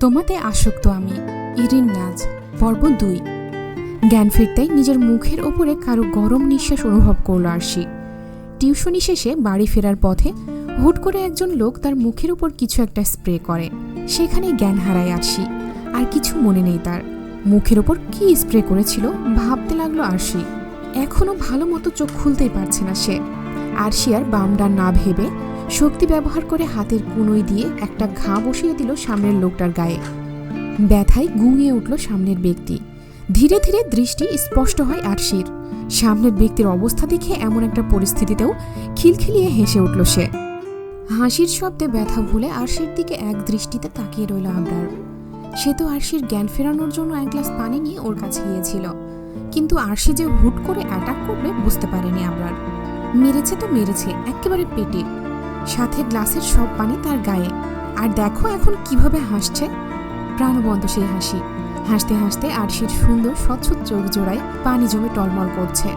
তোমাতে আসক্ত আমি, ইরিন নাজ পর্ব দুই। জ্ঞান ফিরতেই নিজের মুখের ওপরে কারও গরম নিঃশ্বাস অনুভব করল আরশি। টিউশনি শেষে বাড়ি ফেরার পথে হুট করে একজন লোক তার মুখের উপর কিছু একটা স্প্রে করে। সেখানে জ্ঞান হারায় আরশি, আর কিছু মনে নেই তার। মুখের ওপর কি স্প্রে করেছিল ভাবতে লাগল আরশি। এখনও ভালো মতো চোখ খুলতেই পারছে না সে। আরশি আর বামডার না ভেবে শক্তি ব্যবহার করে হাতের কুনোই দিয়ে একটা ঘা বসিয়ে দিল সামনের লোকটার গায়ে। ব্যথায় গুঙিয়ে উঠল সামনের ব্যক্তি। ধীরে ধীরে দৃষ্টি স্পষ্ট হয় আরশির। সামনের ব্যক্তির অবস্থা দেখে এমন একটা পরিস্থিতিতেও খিলখিলিয়ে হেসে উঠল সে। হাসির শব্দে ব্যথা ভুলে আরশির দিকে এক দৃষ্টিতে তাকিয়ে রইল আবরার। সে তো আরশির জ্ঞান ফেরানোর জন্য এক গ্লাস পানি নিয়ে ওর কাছে গিয়েছিল। কিন্তু আরশি যে হুট করে অ্যাটাক করবে বুঝতে পারেনি আবরার। মেরেছে তো মেরেছে, একেবারে পেটে। সাথে গ্লাসের সব পানি তার গায়ে। আর দেখো এখন কীভাবে হাসছে। প্রাণবন্ত সেই হাসি। হাসতে হাসতে আরশির সুন্দর স্বচ্ছ চোখ জোড়ায় পানি জমে টলমল করছে।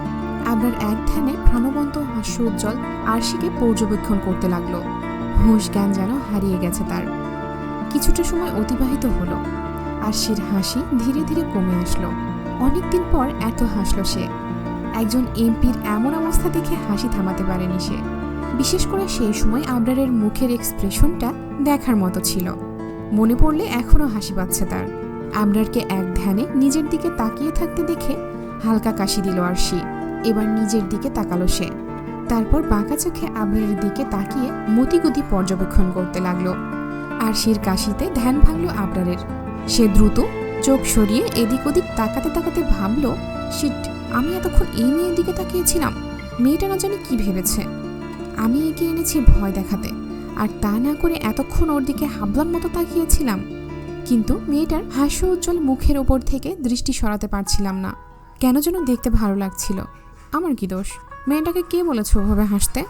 আবরার এক ধ্যানে প্রাণবন্ত হাস্য উজ্জ্বল আরশিকে পর্যবেক্ষণ করতে লাগল। হুঁশ জ্ঞান যেন হারিয়ে গেছে তার। কিছুটা সময় অতিবাহিত হলো। আরশির হাসি ধীরে ধীরে কমে আসলো। অনেকদিন পর এত হাসলো সে। একজন এমপির এমন অবস্থা দেখে হাসি থামাতে পারেনি সে। বিশেষ করে সেই সময় আবরারের মুখের এক্সপ্রেশনটা দেখার মতো ছিল। মনে পড়লে এখনও হাসি পাচ্ছে তার। আবরারকে এক ধ্যানে নিজের দিকে তাকিয়ে থাকতে দেখে হালকা কাশি দিল আরশি এবার নিজের দিকে তাকালো সে। তারপর বাঁকা চোখে আবরারের দিকে তাকিয়ে মতিগতি পর্যবেক্ষণ করতে লাগল। আরশির কাশিতে ধ্যান ভাঙল আবরারের সে দ্রুত চোখ সরিয়ে এদিক ওদিক তাকাতে তাকাতে ভাবল, শিট, আমি এতক্ষণ এই মেয়ের দিকে তাকিয়েছিলাম। মেয়েটা না জানি কি ভেবেছে? আমি একে এনেছি ভয় দেখাতে। আর তা না করে এতক্ষণ ওর দিকে হাবলার মতো তাকিয়েছিলাম। কিন্তু মেয়েটার হাস্য উজ্জ্বল মুখের ওপর থেকে দৃষ্টি সরাতে পারছিলাম না। কেন যেন দেখতে ভালো লাগছিল। আমার কি দোষ? মেয়েটাকে কে বলেছে ওভাবে হাসতে?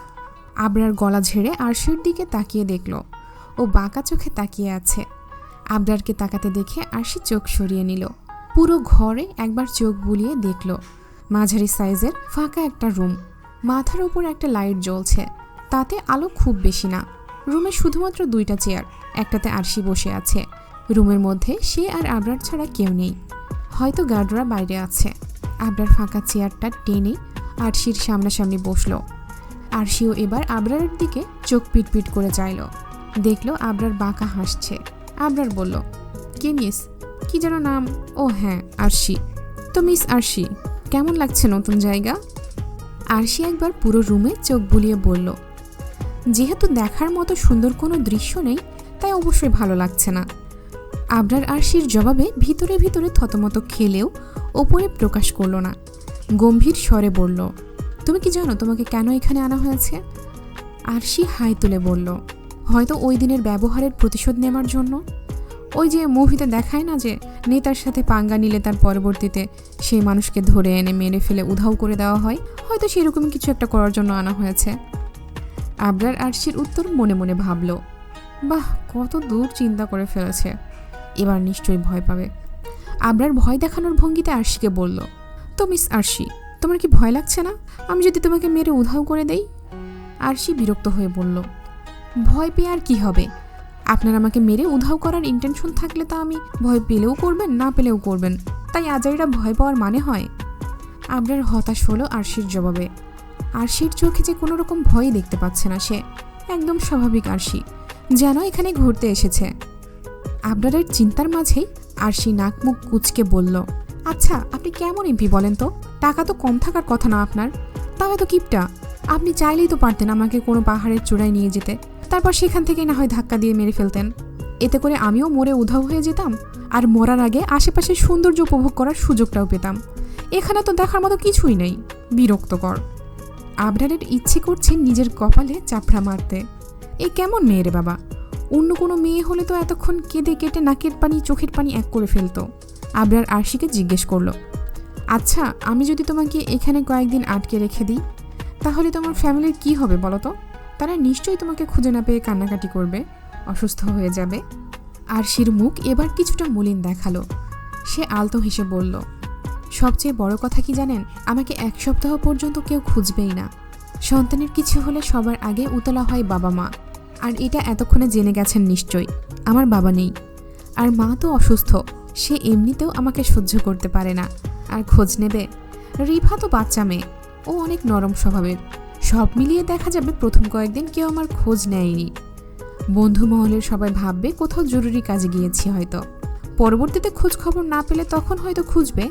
আবরার গলা ঝেড়ে আরশির দিকে তাকিয়ে দেখল। ও বাঁকা চোখে তাকিয়ে আছে। আবরারকে তাকাতে দেখে আরশি চোখ সরিয়ে নিল। পুরো ঘরে একবার চোখ বুলিয়ে দেখল। মাঝারি সাইজের ফাঁকা একটা রুম। মাথার উপর একটা লাইট জ্বলছে। তাতে আলো খুব বেশি না। রুমে শুধুমাত্র দুইটা চেয়ার, একটাতে আরশি বসে আছে। রুমের মধ্যে সে আর আবরার ছাড়া কেউ নেই। হয়তো গার্ডরা বাইরে আছে। আবরার ফাঁকা চেয়ারটা টেনে আরশির সামনাসামনি বসল। আরশিও এবার আবরারের দিকে চোখ পিটপিট করে চাইল। দেখল আবরার বাঁকা হাসছে। আবরার বলল, কে মিস? কি যেন নাম? ও হ্যাঁ আরশি। তো মিস আরশি, কেমন লাগছে নতুন জায়গা? আরশি একবার পুরো রুমে চোখ বুলিয়ে বলল যেহেতু দেখার মতো সুন্দর কোনো দৃশ্য নেই, তাই অবশ্যই ভালো লাগছে না। আবরার আরশির জবাবে ভিতরে ভিতরে থতমত খেলেও ওপরে প্রকাশ করল না। গম্ভীর স্বরে বলল, তুমি কি জানো তোমাকে কেন এখানে আনা হয়েছে? আরশি হাই তুলে বলল, হয়তো ওই দিনের ব্যবহারের প্রতিশোধ নেওয়ার জন্য। ওই যে মুভিতে দেখায় না যে নেতার সাথে পাঙ্গা নিলে তার পরবর্তীতে সেই মানুষকে ধরে এনে মেরে ফেলে উধাও করে দেওয়া হয়, হয়তো সেরকম কিছু একটা করার জন্য আনা হয়েছে। আবরার আরশির উত্তর মনে মনে ভাবল, বাহ, কত দূর চিন্তা করে ফেলেছে। এবার নিশ্চয়ই ভয় পাবে। আবরার ভয় দেখানোর ভঙ্গিতে আরশিকে বলল, তো মিস আরশি, তোমার কি ভয় লাগছে না? আমি যদি তোমাকে মেরে উধাও করে দেই? আরশি বিরক্ত হয়ে বলল, ভয় পেয়ে আর কি হবে? আপনার আমাকে মেরে উধাও করার ইন্টেনশন থাকলে তা আমি ভয় পেলেও করবেন, না পেলেও করবেন। তাই আজাইরা ভয় পাওয়ার মানে হয়? আবরার হতাশ হলো আরশির জবাবে। আরশির চোখে যে কোনো রকম ভয়ই দেখতে পাচ্ছে না সে। একদম স্বাভাবিক আরশি, যেন এখানে ঘুরতে এসেছে। আবরারের চিন্তার মাঝেই আরশি নাক মুখ কুচকে বলল আচ্ছা আপনি কেমন এমপি বলেন তো? টাকা তো কম থাকার কথা না আপনার? তাও এত কিপটা। আপনি চাইলেই তো পারতেন আমাকে কোনো পাহাড়ের চূড়ায় নিয়ে যেতে। তারপর সেখান থেকেই না হয় ধাক্কা দিয়ে মেরে ফেলতেন। এতে করে আমিও মরে উধাও হয়ে যেতাম আর মরার আগে আশেপাশে সৌন্দর্য উপভোগ করার সুযোগটাও পেতাম। এখানে তো দেখার মতো কিছুই নেই। বিরক্তকর। আবরারের ইচ্ছে করছে নিজের কপালে চাপড়া মারতে। এ কেমন মেয়ে রে বাবা? অন্য কোনো মেয়ে হলে তো এতক্ষণ কেঁদে কেটে নাকের পানি, চোখের পানি এক করে ফেলতো। আবরার আরশিকে জিজ্ঞেস করল আচ্ছা আমি যদি তোমাকে এখানে কয়েকদিন আটকে রেখে দিই, তাহলে তোমার ফ্যামিলির কি হবে বলো তো? তারা নিশ্চয়ই তোমাকে খুঁজে না পেয়ে কান্নাকাটি করবে, অসুস্থ হয়ে যাবে। আরশির মুখ এবার কিছুটা মলিন দেখাল। সে আলতো হেসে বলল সবচেয়ে বড় কথা কি জানেন? আমাকে এক সপ্তাহ পর্যন্ত কেউ খুঁজবেই না। সন্তানের কিছু হলে সবার আগে উতলা হয় বাবা মা। আর এটা এতক্ষণে জেনে গেছেন নিশ্চয়ই। আমার বাবা নেই। আর মা তো অসুস্থ। সে এমনিতেও আমাকে সহ্য করতে পারে না। আর খোঁজ নেবে? রিভা তো বাচ্চা মেয়ে। ও অনেক নরম স্বভাবের। সব মিলিয়ে দেখা যাবে প্রথম কয়েকদিন কেউ আমার খোঁজ নেয়নি। বন্ধু মহলের সবাই ভাববে কোথাও জরুরি কাজে গিয়েছি হয়তো। পরবর্তীতে খোঁজ খবর না পেলে তখন হয়তো খুঁজবে।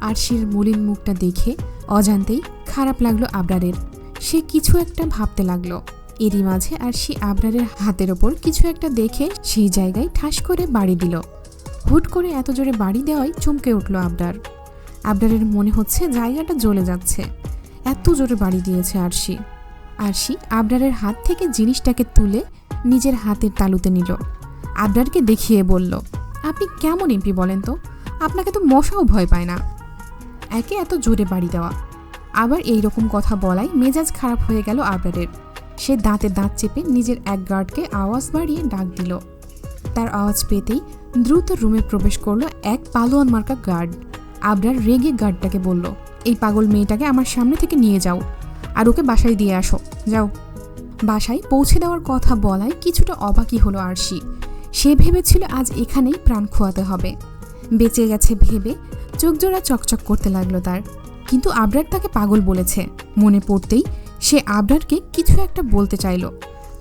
আরশির মলিন মুখটা দেখে অজান্তেই খারাপ লাগল আবরারের। সে কিছু একটা ভাবতে লাগল। এরই মাঝে আরশি আবরারের হাতের ওপর কিছু একটা দেখে সেই জায়গায় ঠাস করে বাড়ি দিল। হুট করে এত জোরে বাড়ি দেওয়ায় চমকে উঠল আবরার। আবরারের মনে হচ্ছে জায়গাটা জ্বলে যাচ্ছে। এত জোরে বাড়ি দিয়েছে আরশি। আরশি আবরারের হাত থেকে জিনিসটাকে তুলে নিজের হাতের তালুতে নিল। আবরারকে দেখিয়ে বলল, আপনি কেমন এমপি বলেন তো? আপনাকে তো মশাও ভয় পায় না। একে এত জোরে বাড়ি দেওয়া। আবার এই রকম কথা বলায় মেজাজ খারাপ হয়ে গেল আবরারের। সে দাঁতে দাঁত চেপে নিজের এক গার্ডকে আওয়াজ বাড়িয়ে ডাক দিল। তার আওয়াজ পেতেই দ্রুত রুমে প্রবেশ করল এক পালোয়ান মার্কা গার্ড। আবরার রেগে গার্ডটাকে বলল, এই পাগল মেয়েটাকে আমার সামনে থেকে নিয়ে যাও আর ওকে বাসায় দিয়ে আসো। যাও। বাসায় পৌঁছে দেওয়ার কথা বলায় কিছুটা অবাকই হলো আরশি। সে ভেবেছিল আজ এখানেই প্রাণ খোয়াতে হবে। বেঁচে গেছে ভেবে চোখজোড়া চকচক করতে লাগল তার। কিন্তু আবরার তাকে পাগল বলেছে। মনে পড়তেই সে আবরারকে কিছু একটা বলতে চাইল।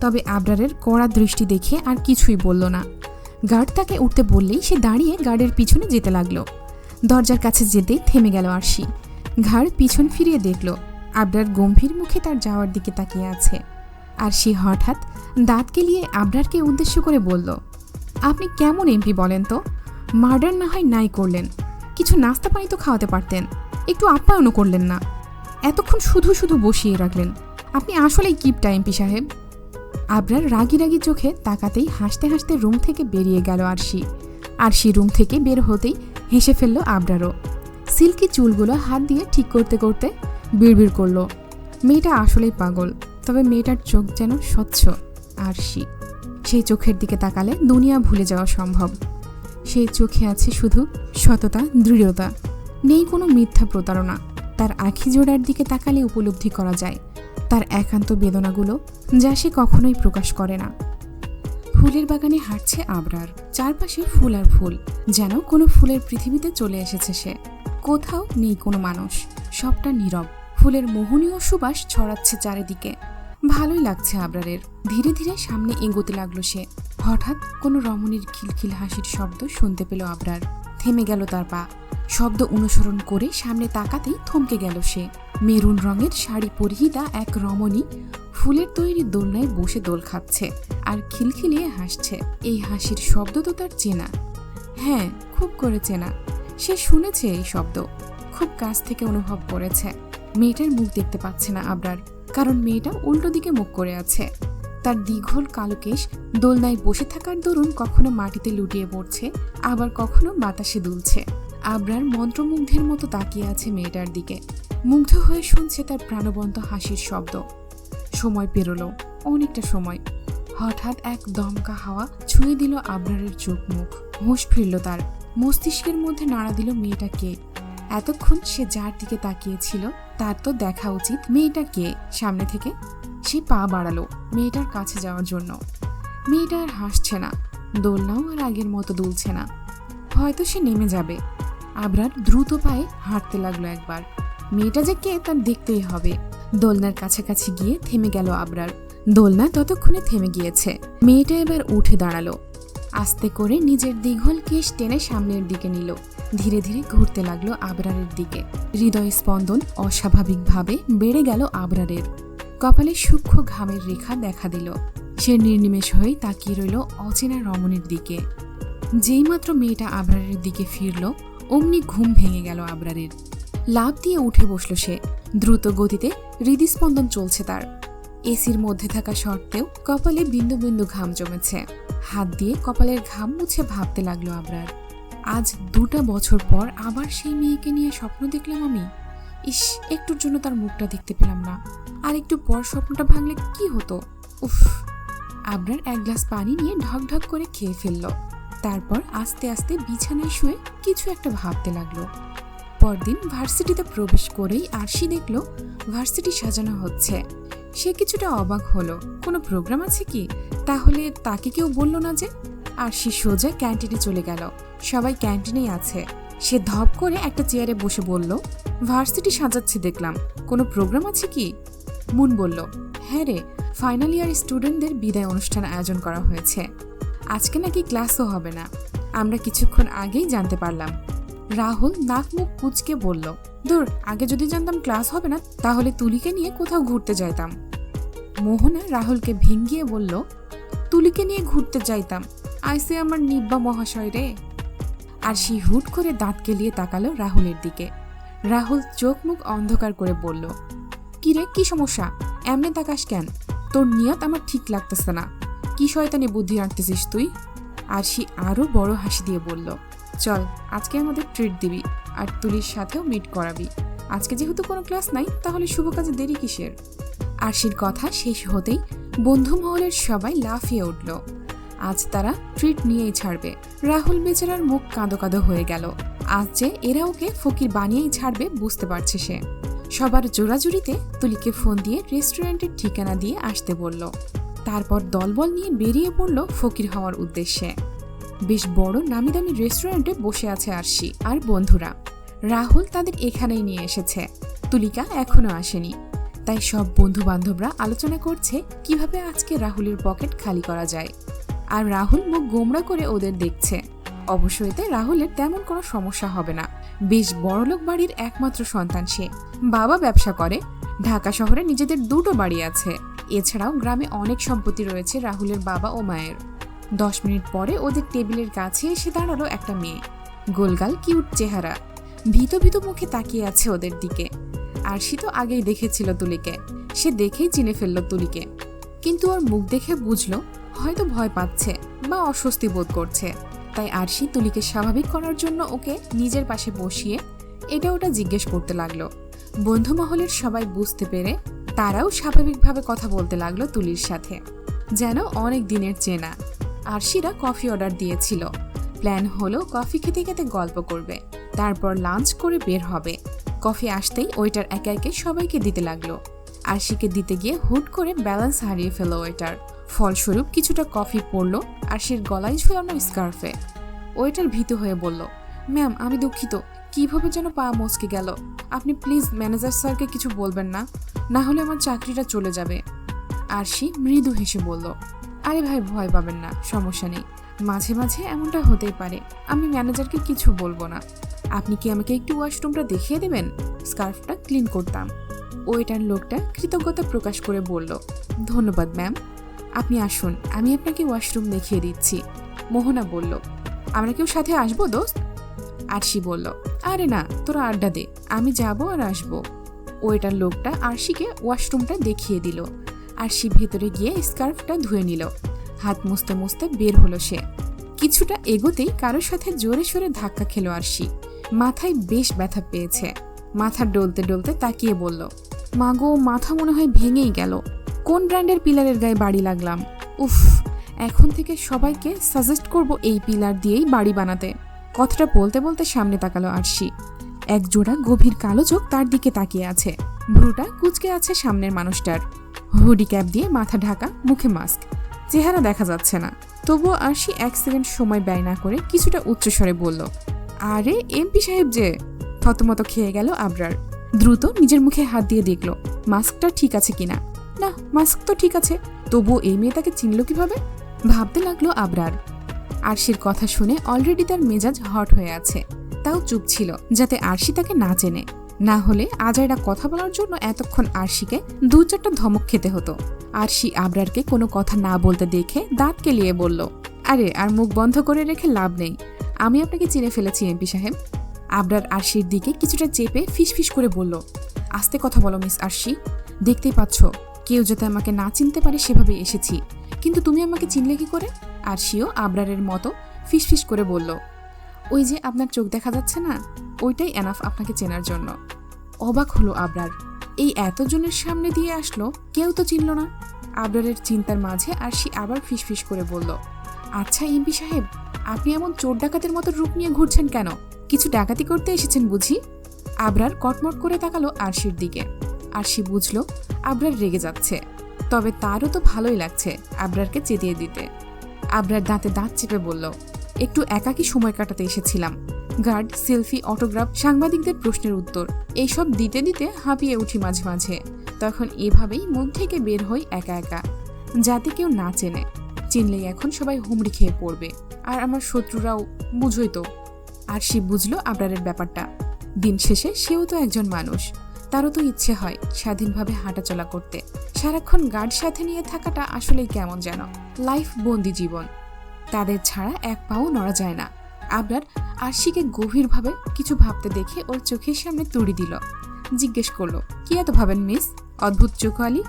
তবে আবরারের কড়া দৃষ্টি দেখে আর কিছুই বলল না। গার্ড তাকে উঠতে বললেই সে দাঁড়িয়ে গার্ডের পিছনে যেতে লাগল। দরজার কাছে যেতেই থেমে গেল আরশি। ঘাড় পিছন ফিরিয়ে দেখল, আবরার গম্ভীর মুখে তার যাওয়ার দিকে তাকিয়ে আছে। আর সে হঠাৎ দাঁত কেলিয়ে আবরারকে উদ্দেশ্য করে বলল, আপনি কেমন এমপি বলেন তো? মার্ডার না হয় নাই করলেন। কিছু নাস্তা পানি তো খাওয়াতে পারতেন। একটু আপ্যায়নও করলেন না। এতক্ষণ শুধু শুধু বসিয়ে রাখলেন। আপনি আসলেই কিপটা এমপি সাহেব। আবরার রাগি রাগি চোখে তাকাতেই হাসতে হাসতে রুম থেকে বেরিয়ে গেল আরশি। আরশি রুম থেকে বের হতেই হেসে ফেলল আবরারও। সিল্কি চুলগুলো হাত দিয়ে ঠিক করতে করতে বিড়বিড় করল। মেয়েটা আসলেই পাগল, তবে মেয়েটার চোখ যেন স্বচ্ছ, আরশি। সেই চোখের দিকে তাকালে দুনিয়া ভুলে যাওয়া সম্ভব। সেই চোখে আছে শুধু সততা, দৃঢ়তা। নেই কোনো মিথ্যা প্রতারণা। তার আখি জোড়ার দিকে তাকালে উপলব্ধি করা যায়। তার একান্ত বেদনাগুলো যা সে কখনোই প্রকাশ করে না। ফুলের বাগানে হাঁটছে আবরার। চারপাশে ফুল আর ফুল। যেন কোনো ফুলের পৃথিবীতে চলে এসেছে সে। কোথাও নেই কোনো মানুষ। সবটা নীরব। ফুলের মোহনীয় সুবাস ছড়াচ্ছে চারিদিকে। ভালোই লাগছে আবরারের। ধীরে ধীরে সামনে এগোতে লাগল সে। হঠাৎ কোনো রমণীর খিলখিল হাসির শব্দ শুনতে পেল আবরার। থেমে গেল তার পা। শব্দ অনুসরণ করে সামনে তাকাতেই থমকে গেল সে। মেরুন রঙের শাড়ি পরিহিতা এক রমণী ফুলের তৈরি দোলনায় বসে দোল খাচ্ছে আর খিলখিলিয়ে হাসছে। এই হাসির শব্দ তো তার চেনা। হ্যাঁ খুব করে চেনা। সে শুনেছে এই শব্দ। খুব কাছ থেকে অনুভব করেছে। মেয়েটার মুখ দেখতে পাচ্ছে না আবরার, কারণ মেয়েটা উল্টো দিকে মুখ করে আছে। তার দীঘল কালো কেশ দোলনায় বসে থাকার দরুন কখনো মাটিতে লুটিয়ে পড়ছে, আবার কখনো বাতাসে দুলছে। আবরার মন্ত্রমুগ্ধের মতো তাকিয়ে আছে মেয়েটার দিকে। মুগ্ধ হয়ে শুনছে তার প্রাণবন্ত হাসির শব্দ। সময় পেরোলো, অনেকটা সময়। হঠাৎ এক দমকা হাওয়া ছুঁয়ে দিল আবরারের চোখ মুখ। হুঁশ ফিরল তার। মস্তিষ্কের মধ্যে নাড়া দিল মেয়েটা কে? এতক্ষণ সে যার দিকে তাকিয়েছিল, তার তো দেখা উচিত মেয়েটা কে? সামনে থেকে সে পা বাড়ালো মেয়েটার কাছে যাওয়ার জন্য। মেয়েটা আর হাসছে না, দোলনাও আর আগের মতো দুলছে না। হয়তো সে নেমে যাবে। আবরার দ্রুত পায়ে হাঁটতে লাগল একবার। মেয়েটা যে কে তার দেখতেই হবে। দোলনার কাছাকাছি গিয়ে থেমে গেল আবরার। দোলনা ততক্ষণে থেমে গিয়েছে। মেয়েটা এবার উঠে দাঁড়াল। আস্তে করে নিজের দীঘল কেশ টেনে সামনের দিকে নিল। ধীরে ধীরে ঘুরতে লাগল আবরারের দিকে। হৃদয় স্পন্দন অস্বাভাবিকভাবে বেড়ে গেল আবরারের। কপালে সূক্ষ্ম ঘামের রেখা দেখা দিল। সে নির্নিমেষ হয়ে তাকিয়ে রইল অচেনা রমণীর দিকে। যেইমাত্র মেয়েটা আবরারের দিকে ফিরল, অমনি ঘুম ভেঙে গেল আবরারের। লাভ দিয়ে উঠে বসল সে। দ্রুত গতিতে হৃদস্পন্দন চলছে তার। এসির মধ্যে থাকা সত্ত্বেও কপালে বিন্দু বিন্দু ঘাম জমেছে। হাত দিয়ে কপালের ঘাম মুছে ভাবতে লাগল আবরার। আজ দুটা বছর পর আবার সেই মেয়েকে নিয়ে স্বপ্ন দেখলাম আমি। ইস, একটুর জন্য তার মুখটা দেখতে পেলাম না। আর একটু পর স্বপ্নটা ভাঙলে কি হতো? উফ। আবরার এক গ্লাস পানি নিয়ে ঢক ঢক করে খেয়ে ফেলল। তারপর আস্তে আস্তে বিছানায় শুয়ে কিছু একটা ভাবতে লাগল। পরদিন ভার্সিটিতে প্রবেশ করেই আরশি দেখল ভার্সিটি সাজানো হচ্ছে। সে কিছুটা অবাক হলো। কোনো প্রোগ্রাম আছে কি? তাহলে তাকে কেউ বলল না যে? আর সে সোজা ক্যান্টিনে চলে গেল। সবাই ক্যান্টিনেই আছে। সে ধপ করে একটা চেয়ারে বসে বলল, ভার্সিটি সাজাচ্ছে দেখলাম। কোনো প্রোগ্রাম আছে কি? মুন বলল হ্যাঁ রে, ফাইনাল ইয়ার স্টুডেন্টদের বিদায় অনুষ্ঠান আয়োজন করা হয়েছে। আজকে নাকি ক্লাসও হবে না। আমরা কিছুক্ষণ আগেই জানতে পারলাম। রাহুল নাক মুখ কুচকে বলল, দূর, আগে যদি জানতাম ক্লাস হবে না, তাহলে তুলিকে নিয়ে কোথাও ঘুরতে যাইতাম। মোহনা রাহুলকে ভেঙ্গিয়ে বলল, তুলিকে নিয়ে ঘুরতে যাইতাম। আইসে আমার নিব্বা মহাশয় রে। আর সে হুট করে দাঁত কেলিয়ে তাকালো রাহুলের দিকে। রাহুল চোখ মুখ অন্ধকার করে বলল, কি রে, কি সমস্যা? এমনি তাকাস কেন? তোর নিয়ত আমার ঠিক লাগতেছে না। কি শয়তানি বুদ্ধি আনতেছিস তুই? আর সে আরও বড় হাসি দিয়ে বলল, চল, আজকে আমাদের ট্রিট দিবি আর তুলির সাথেও মিট করাবি। আজকে যেহেতু কোনো ক্লাস নাই, তাহলে শুভ কাজে দেরি কিসের? আরশির কথা শেষ হতেই বন্ধু মহলের সবাই লাফিয়ে উঠল। আজ তারা ট্রিট নিয়েই ছাড়বে। রাহুল বেচারার মুখ কাঁদো কাঁদো হয়ে গেল। আজ যে এরা ওকে ফকির বানিয়েই ছাড়বে, বুঝতে পারছে সে। সবার জোড়াজুড়িতে তুলিকে ফোন দিয়ে রেস্টুরেন্টের ঠিকানা দিয়ে আসতে বলল। তারপর দলবল নিয়ে বেরিয়ে পড়ল ফকির হওয়ার উদ্দেশ্যে। বেশ বড় নামি দামি রেস্টুরেন্টে বসে আছে আরশি আর বন্ধুরা। রাহুল তাদের এখানেই নিয়ে এসেছে। তুলিকা এখনও আসেনি। তাই সব বন্ধু বান্ধবরা আলোচনা করছে কীভাবে আজকে রাহুলের পকেট খালি করা যায়। আর রাহুল মুখ গোমড়া করে ওদের দেখছে। অবশ্য এতে রাহুলের তেমন কোনো সমস্যা হবে না। বেশ বড়লোক বাড়ির একমাত্র সন্তান সে। বাবা ব্যবসা করে। ঢাকা শহরে নিজেদের দুটো বাড়ি আছে। এছাড়াও গ্রামে অনেক সম্পত্তি রয়েছে রাহুলের বাবা ও মায়ের। দশ মিনিট পরে ওদের টেবিলের কাছে এসে দাঁড়াল একটা মেয়ে। গোলগাল কিউট চেহারা। ভীত ভীত মুখে তাকিয়ে আছে ওদের দিকে। আরশি তো আগেই দেখেছিল তুলিকে। সে দেখেই চিনে ফেলল তুলিকে। কিন্তু ওর মুখ দেখে বুঝলো হয়তো ভয় পাচ্ছে বা অস্বস্তি বোধ করছে। তাই আরশি তুলিকে স্বাভাবিক করার জন্য ওকে নিজের পাশে বসিয়ে এটা ওটা জিজ্ঞেস করতে লাগল। বন্ধু মহলের সবাই বুঝতে পেরে তারাও স্বাভাবিকভাবে কথা বলতে লাগল তুলির সাথে। যেন অনেক দিনের চেনা। আরশিরা কফি অর্ডার দিয়েছিল। প্ল্যান হলো কফি খেতে খেতে গল্প করবে। তারপর লাঞ্চ করে বের হবে। কফি আসতেই ওয়েটার একে একে সবাইকে দিতে লাগল। আরশিকে দিতে গিয়ে হুট করে ব্যালেন্স হারিয়ে ফেলো ওয়েটার। ফলস্বরূপ কিছুটা কফি পড়ল সে গলায় ঝুলানো স্কার্ফে। ওয়েটার ভীত হয়ে বলল, ম্যাম, আমি দুঃখিত। কীভাবে যেন পা মচকে গেল? আপনি প্লিজ ম্যানেজার স্যারকে কিছু বলবেন না না হলে আমার চাকরিটা চলে যাবে। আরশি মৃদু হেসে বলল, আরে ভাই, ভয় পাবেন না, সমস্যা নেই। মাঝে মাঝে এমনটা হতেই পারে। আমি ম্যানেজারকে কিছু বলব না। আপনি কি আমাকে একটু ওয়াশরুমটা দেখিয়ে দেবেন? স্কার্ফটা ক্লিন করতাম। ওয়েটার লোকটা কৃতজ্ঞতা প্রকাশ করে বলল, ধন্যবাদ, ম্যাম। আপনি আসুন, আমি আপনাকে ওয়াশরুম দেখিয়ে দিচ্ছি। মোহনা বলল, আমরা কেউ সাথে আসব, দোস্ত? আরশি বলল, আরে না, তোরা আড্ডা দে, আমি যাব আর আসব। ওয়েটার লোকটা আরশিকে ওয়াশরুমটা দেখিয়ে দিল। আরশি ভেতরে গিয়ে স্কার্ফটা ধুয়ে নিল। হাত মুছতে মুছতে বের হলো সে। কিছুটা এগোতেই কারোর সাথে জোরে সোরে ধাক্কা খেলো আরশি। মাথায় বেশ ব্যথা পেয়েছে। মাথা ডলতে ডলতে তাকিয়ে বলল মাগো মাথা মনে হয় ভেঙেই গেল। কোন ব্র্যান্ডের পিলারের গায়ে বাড়ি লাগলাম? উফ, এখন থেকে সবাইকে সাজেস্ট করব এই পিলার দিয়েই বাড়ি বানাতে। কথাটা বলতে বলতে সামনে তাকালো আরশি। এক জোড়া গভীর কালো চোখ তার দিকে তাকিয়ে আছে। ভ্রুটা কুচকে আছে সামনের মানুষটার। হুডি ক্যাপ দিয়ে মাথা ঢাকা, মুখে মাস্ক চেহারা দেখা যাচ্ছে না। তবুও আরশি এক সেকেন্ড সময় ব্যয় না করে কিছুটা উচ্চস্বরে বলল, আরে এমপি সাহেব যে! থতমত খেয়ে গেল আবরার। দ্রুত নিজের মুখে হাত দিয়ে দেখল মাস্কটা ঠিক আছে কিনা? না, মাস্ক তো ঠিক আছে। তবুও এই মেয়ে তাকে চিনল কীভাবে? ভাবতে লাগল আবরার। আরশির কথা শুনে অলরেডি তার মেজাজ হট হয়ে আছে। তাও চুপ ছিল, যাতে আরশি তাকে না চেনে। না হলে আজাইরা কথা বলার জন্য এতক্ষণ আরশিকে দু চারটা ধমক খেতে হতো। আরশি আবরারকে কোনো কথা না বলতে দেখে দাঁত কেলিয়ে বলল, আরে, আর মুখ বন্ধ করে রেখে লাভ নেই। আমি আপনাকে চিনে ফেলেছি, এমপি সাহেব। আবরার আরশির দিকে কিছুটা চেপে ফিসফিস করে বলল, আস্তে কথা বলো, মিস আরশি। দেখতেই পাচ্ছ কেউ যাতে আমাকে না চিনতে পারে সেভাবে এসেছি। কিন্তু তুমি আমাকে চিনলে কি করে? আর আরশিও আবরারের মতো ফিসফিস করে বলল, ওই যে আপনার চোখ দেখা যাচ্ছে না, ওইটাই এনাফ আপনাকে চেনার জন্য। অবাক হলো আবরার। এই এতজনের সামনে দিয়ে আসলো, কেউ তো চিনল না। আবরারের চিন্তার মাঝে আরশি আবার ফিসফিস করে বলল আচ্ছা এমপি সাহেব, আপনি এমন চোর ডাকাতের মতো রূপ নিয়ে ঘুরছেন কেন? কিছু ডাকাতি করতে এসেছেন বুঝি? আবরার কটমট করে তাকালো আরশির দিকে। আরশি বুঝল আবরার রেগে যাচ্ছে। তবে তারও তো ভালোই লাগছে আবরারকে চেতিয়ে দিতে। আবরার দাঁতে দাঁত চেপে বলল, একটু একাকী সময় কাটাতে এসেছিলাম। গার্ড, সেলফি, অটোগ্রাফ, সাংবাদিকদের প্রশ্নের উত্তর, এইসব দিতে দিতে হাঁপিয়ে উঠি মাঝে মাঝে। তখন এভাবেই মন থেকে বের হই একা একা। যাতে কেউ না চেনে, চিনলেই এখন সবাই হুমড়ি খেয়ে পড়বে। আর আমার শত্রুরাও বুঝই তো। আর সে বুঝলো আবরারের ব্যাপারটা। দিন শেষে সেও তো একজন মানুষ। তারও তো ইচ্ছে হয় স্বাধীনভাবে হাঁটাচলা করতে। সারাক্ষণ গার্ড সাথে নিয়ে থাকাটা আসলেই কেমন যেন? লাইফ বন্দি জীবন। তাদের ছাড়া এক পাও নড়া যায় না। আবরার আরশিকে গভীরভাবে কিছু ভাবতে দেখে ওর চোখের সামনে তুড়ি দিল। জিজ্ঞেস করল, কি এত ভাবেন, মিস? অদ্ভুত চোখালি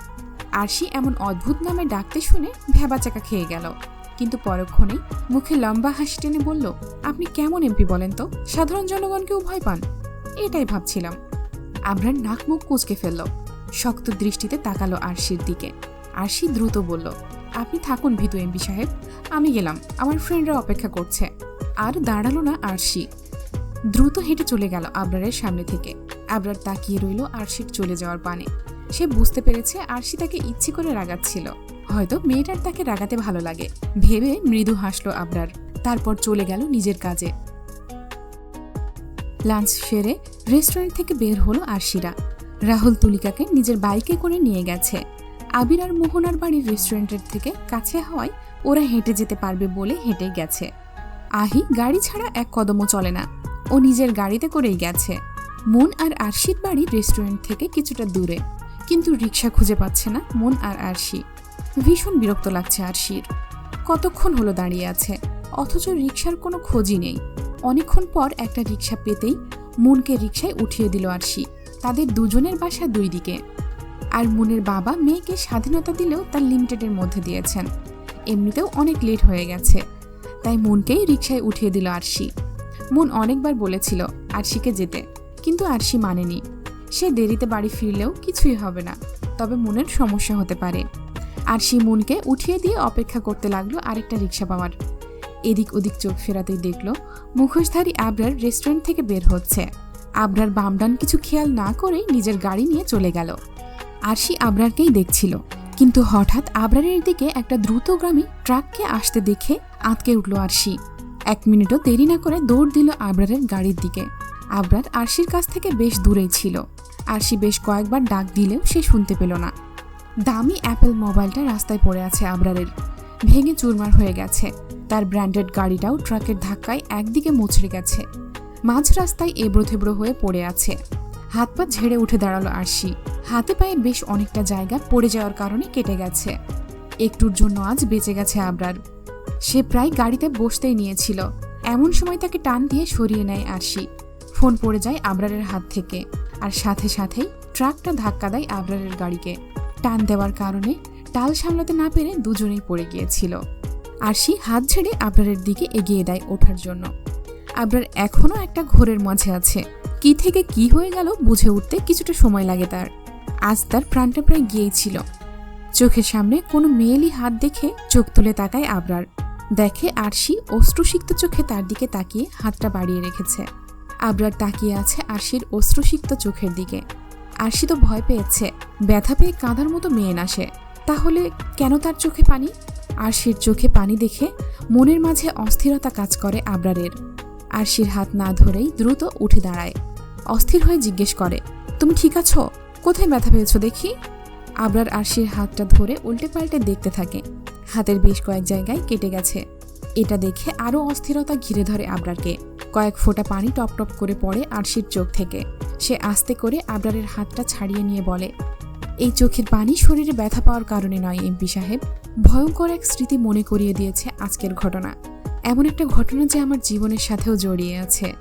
আরশি এমন অদ্ভুত নামে ডাকতে শুনে ভ্যাবাচাকা খেয়ে গেল। কিন্তু পরক্ষণেই মুখে লম্বা হাসি টেনে বলল, আপনি কেমন এমপি বলেন তো? সাধারণ জনগণকেও ভয় পান? এটাই ভাবছিলাম। আবরার নাক মুখ কুচকে ফেলল। শক্ত দৃষ্টিতে তাকালো আরশির দিকে। আরশি দ্রুত বলল, আপনি থাকুন ভিতু এমপি সাহেব। আমি গেলাম। আমার ফ্রেন্ডরা অপেক্ষা করছে। আর দাঁড়াল না আরশি। দ্রুত হেঁটে চলে গেল আবরারের সামনে থেকে। আবরার তাকিয়ে রইল আরশির চলে যাওয়ার পানে সে বুঝতে পেরেছে আরশি তাকে ইচ্ছে করে রাগাচ্ছিল। হয়তো মেয়েটার তাকে রাগাতে ভালো লাগে। ভেবে মৃদু হাসলো আবরার। তারপর চলে গেল নিজের কাজে। লাঞ্চ সেরে রেস্টুরেন্ট থেকে বের হলো আরশিরা। রাহুল তুলিকাকে নিজের বাইকে করে নিয়ে গেছে। আবির আর মোহনার বাড়ির রেস্টুরেন্টের থেকে কাছে হওয়ায় ওরা হেঁটে যেতে পারবে বলে হেঁটে গেছে। আহি গাড়ি ছাড়া এক কদমও চলে না। ও নিজের গাড়িতে করেই গেছে। মন আর আরশির বাড়ি রেস্টুরেন্ট থেকে কিছুটা দূরে। কিন্তু রিক্সা খুঁজে পাচ্ছে না মন আর আরশি। ভীষণ বিরক্ত লাগছে আরশির। কতক্ষণ হলো দাঁড়িয়ে আছে? অথচ রিক্সার কোনো খোঁজই নেই। অনেকক্ষণ পর একটা রিক্সা পেতেই মনকে রিক্সায় উঠিয়ে দিল আরশি। তাদের দুজনের বাসা দুই দিকে। আর মুনের বাবা মেয়েকে স্বাধীনতা দিলেও তার লিমিটেডের মধ্যে দিয়েছেন। এমনিতেও অনেক লেট হয়ে গেছে। তাই মনকেই রিক্সায় উঠিয়ে দিল আরশি। মন অনেকবার বলেছিল আরশিকে যেতে, কিন্তু আরশি মানেনি। সে দেরিতে বাড়ি ফিরলেও কিছুই হবে না, তবে মনের সমস্যা হতে পারে। আরশি মনকে উঠিয়ে দিয়ে অপেক্ষা করতে লাগল আরেকটা রিক্সা পাওয়ার। এদিক ওদিক চোখ ফেরাতেই দেখল, মুখোশধারী আবরার রেস্টুরেন্ট থেকে বের হচ্ছে। আবরার বামডান কিছু খেয়াল না করেই নিজের গাড়ি নিয়ে চলে গেল। আরশি আবরারকেই দেখছিল, কিন্তু হঠাৎ আবরারের দিকে একটা দ্রুতগ্রামী ট্রাককে আসতে দেখে আঁতকে উঠল আরশি। এক মিনিটও দেরি না করে দৌড় দিল আবরারের গাড়ির দিকে। আবরার আরশির কাছ থেকে বেশ দূরেই ছিল। আরশি বেশ কয়েকবার ডাক দিলেও সে শুনতে পেল না। দামি অ্যাপেল মোবাইলটা রাস্তায় পড়ে আছে আবরারের। ভেঙে চুরমার হয়ে গেছে। তার ব্র্যান্ডেড গাড়িটাও ট্রাকের ধাক্কায় একদিকে মুচড়ে গেছে। মাঝ রাস্তায় এবড়ো থেবড়ো হয়ে পড়ে আছে। হাত পা ঝেড়ে উঠে দাঁড়াল আরশি। হাতে পায়ে বেশ অনেকটা জায়গা পড়ে যাওয়ার কারণে কেটে গেছে। একটুর জন্য আজ বেঁচে গেছে আবরার। সে প্রায় গাড়িতে বসতেই নিয়েছিল। এমন সময় তাকে টান দিয়ে সরিয়ে নেয় আরশি। ফোন পড়ে যায় আবরারের হাত থেকে। আর সাথে সাথেই ট্রাকটা ধাক্কা দেয় আবরারের গাড়িকে। টান দেওয়ার কারণে টাল সামলাতে না পেরে দুজনেই পড়ে গিয়েছিল। আরশি হাত ছেড়ে আবরারের দিকে এগিয়ে দেয় ওঠার জন্য। আবরার এখনও একটা ঘোরের মাঝে আছে। কি থেকে কি হয়ে গেল বুঝে উঠতে কিছুটা সময় লাগে তার। আজ তার প্রাণটা প্রায় গিয়েছিল চোখের সামনে কোনো মেয়েলি হাত দেখে চোখ তুলে তাকায় আবরার। দেখে আরশি অশ্রুসিক্ত চোখে তার দিকে তাকিয়ে হাতটা বাড়িয়ে রেখেছে। আবরার তাকিয়ে আছে আরশির অশ্রুসিক্ত চোখের দিকে। আরশি তো ভয় পেয়েছে, ব্যথা পেয়ে কাঁদার মতো মেয়ে আসে তাহলে কেন তার চোখে পানি? আরশির চোখে পানি দেখে মনের মাঝে অস্থিরতা কাজ করে আবরারের। আরশির হাত না ধরেই দ্রুত উঠে দাঁড়ায়। অস্থির হয়ে জিজ্ঞেস করে, তুমি ঠিক আছো? কোথায় ব্যথা পেয়েছ দেখি? আবরার আরশির হাতটা ধরে উল্টে পাল্টে দেখতে থাকে। হাতের বেশ কয়েক জায়গায় কেটে গেছে। এটা দেখে আরও অস্থিরতা ঘিরে ধরে আবরারকে। কয়েক ফোঁটা পানি টপ টপ করে পড়ে আরশির চোখ থেকে। সে আস্তে করে আবরারের হাতটা ছাড়িয়ে নিয়ে বলে এই চোখের পানি শরীরে ব্যথা পাওয়ার কারণে নয়, এমপি সাহেব। ভয়ঙ্কর এক স্মৃতি মনে করিয়ে দিয়েছে আজকের ঘটনা। এমন একটা ঘটনা যে আমার জীবনের সাথেও জড়িয়ে আছে।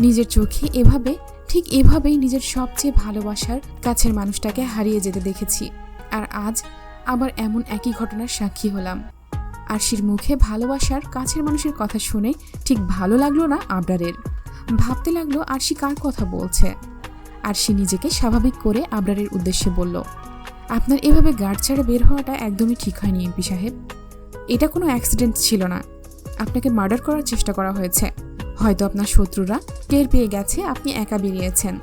নিজের চোখে এভাবে, ঠিক এভাবেই নিজের সবচেয়ে ভালোবাসার কাছের মানুষটাকে হারিয়ে যেতে দেখেছি। আর আজ আবার এমন একই ঘটনার সাক্ষী হলাম। আরশির মুখে ভালোবাসার কাছের মানুষের কথা শুনে ঠিক ভালো লাগল না আবরারের। ভাবতে লাগল আরশি কার কথা বলছে। আরশি নিজেকে স্বাভাবিক করে আবরারের উদ্দেশ্যে বলল, আপনার এভাবে গার্ড ছাড়া বের হওয়াটা একদমই ঠিক হয়নি, এমপি সাহেব। এটা কোনো অ্যাক্সিডেন্ট ছিল না। আপনাকে মার্ডার করার চেষ্টা করা হয়েছে। হয়তো আপনার শত্রুরা টের পেয়ে গেছে, আপনি একা বেরিয়েছেন।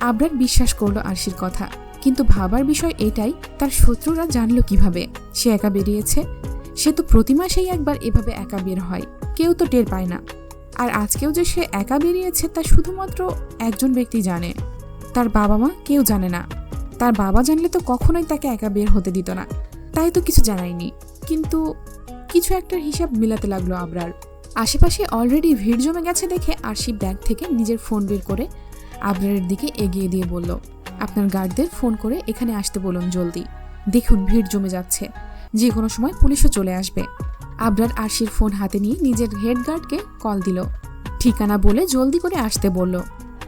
আবরার বিশ্বাস করল আরশির কথা, কিন্তু ভাবার বিষয় এটাই, তার শত্রুরা জানলো কীভাবে? সে একা বেরিয়েছে? সে তো প্রতি মাসেই একবার এভাবে একা বের হয়। কেউ তো টের পায় না। আর আজকেও যে সে একা বেরিয়েছে তা শুধুমাত্র একজন ব্যক্তি জানে। তার বাবা মা কেউ জানে না। তার বাবা জানলে তো কখনোই তাকে একা বের হতে দিত না। তাই তো কিছু জানায়নি। কিন্তু কিছু একটা হিসাব মিলাতে লাগল আবরার। আশেপাশে অলরেডি ভিড় জমে গেছে দেখে আরশি ব্যাগ থেকে নিজের ফোন বের করে আবরারের দিকে এগিয়ে দিয়ে বলল, আপনার গার্ডদের ফোন করে এখানে আসতে বলুন জলদি। দেখুন, ভিড় জমে যাচ্ছে। যে কোনো সময় পুলিশও চলে আসবে। আবরার আরশির ফোন হাতে নিয়ে নিজের হেড গার্ডকে কল দিল। ঠিকানা বলে জলদি করে আসতে বলল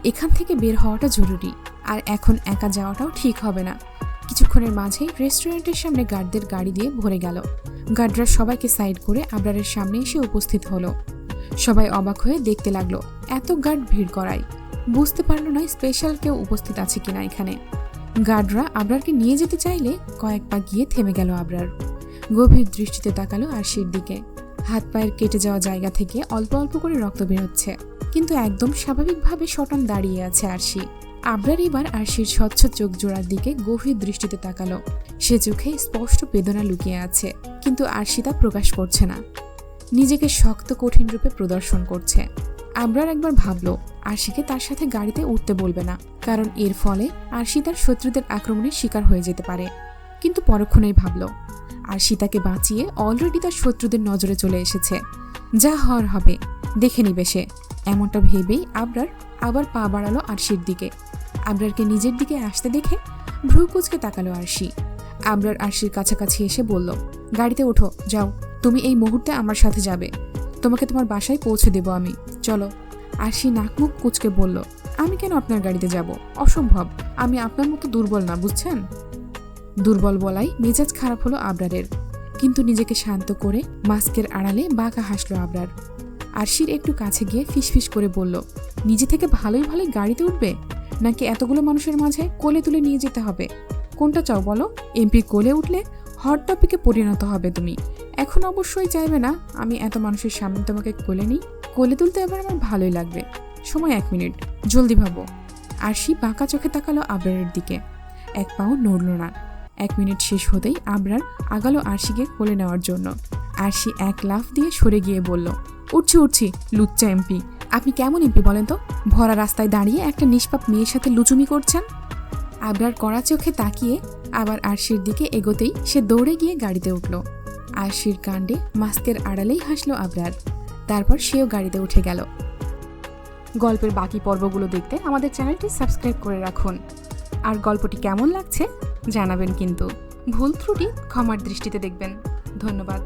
এখান থেকে বের হওয়াটা জরুরি। আর এখন একা যাওয়াটাও ঠিক হবে না। কিছুক্ষণের মাঝেই রেস্টুরেন্টের সামনে গার্ডদের গাড়ি দিয়ে ভরে গেল। গার্ডরা সবাইকে সাইড করে আবরারের সামনে এসে উপস্থিত হলো। সবাই অবাক হয়ে দেখতে লাগল, এত গার্ড ভিড় করায়। বুঝতে পারল না স্পেশাল কেউ উপস্থিত আছে কিনা এখানে। গার্ডরা আবরারকে নিয়ে যেতে চাইলে কয়েক পা গিয়ে থেমে গেল আবরার। গভীর দৃষ্টিতে তাকালো আরশির দিকে। হাত পায়ের কেটে যাওয়া জায়গা থেকে অল্প অল্প করে রক্ত বেরোচ্ছে। কিন্তু একদম স্বাভাবিকভাবে শটান দাঁড়িয়ে আছে আরশি। আবরার এবার আরশির স্বচ্ছ চোখ জোড়ার দিকে গভীর দৃষ্টিতে তাকালো। সে চোখে স্পষ্ট বেদনা লুকিয়ে আছে, কিন্তু আরশি তা প্রকাশ করছে না। নিজেকে শক্ত, কঠিন রূপে প্রদর্শন করছে। আবরার একবার ভাবলো, আরশিকে তার সাথে গাড়িতে উঠতে বলবে না, কারণ এর ফলে আরশি তার শত্রুদের আক্রমণের শিকার হয়ে যেতে পারে। কিন্তু পরক্ষণেই ভাবলো আরশি সীতাকে বাঁচিয়ে অলরেডি তার শত্রুদের নজরে চলে এসেছে। যা হওয়ার হবে, দেখে নিবে সে। এমনটা ভেবেই আবরার আবার পা বাড়ালো আরশির দিকে। আবরারকে নিজের দিকে আসতে দেখে ভ্রু কুচকে তাকালো আরশি। আবরার আরশির কাছাকাছি এসে বলল, গাড়িতে ওঠো, যাও। তুমি এই মুহূর্তে আমার সাথে যাবে। তোমাকে তোমার বাসায় পৌঁছে দেব আমি। চলো। আরশি নাক মুখ কুচকে বলল, আমি কেন আপনার গাড়িতে যাব? অসম্ভব। আমি আপনার মতো দুর্বল না, বুঝছেন? দুর্বল বলাই মেজাজ খারাপ হলো আবরারের। কিন্তু নিজেকে শান্ত করে মাস্কের আড়ালে বাঁকা হাসলো আবরার। আরশির একটু কাছে গিয়ে ফিসফিস করে বলল, নিজে থেকে ভালোই ভালোই গাড়িতে উঠবে? নাকি এতগুলো মানুষের মাঝে কোলে তুলে নিয়ে যেতে হবে? কোনটা চাও বলো? এমপি কোলে উঠলে হট টপিকে পরিণত হবে তুমি। এখন অবশ্যই চাইবে না আমি এত মানুষের সামনে তোমাকে কোলে নিই? কোলে তুলতে এবার আমার ভালোই লাগবে। সময় এক মিনিট। জলদি ভাবো। আরশি বাঁকা চোখে তাকালো আবরারের দিকে। এক পাও নড়ল না। এক মিনিট শেষ হতেই আবরার আগালো আরশিকে কোলে নেওয়ার জন্য। আরশি এক লাফ দিয়ে সরে গিয়ে বলল, উঠছি উঠছি, লুচ্চা এমপি। আপনি কেমন এমপি বলেন তো? ভরা রাস্তায় দাঁড়িয়ে একটা নিষ্পাপ মেয়ের সাথে লুচুমি করছেন? আবরার কড়া চোখে তাকিয়ে আবার আরশির দিকে এগোতেই সে দৌড়ে গিয়ে গাড়িতে উঠল। আরশির কাণ্ডে মাস্কের আড়ালেই হাসলো আবরার। তারপর সেও গাড়িতে উঠে গেল। গল্পের বাকি পর্বগুলো দেখতে আমাদের চ্যানেলটি সাবস্ক্রাইব করে রাখুন। আর গল্পটি কেমন লাগছে জানাবেন কিন্তু। ভুল ত্রুটি ক্ষমার দৃষ্টিতে দেখবেন। ধন্যবাদ।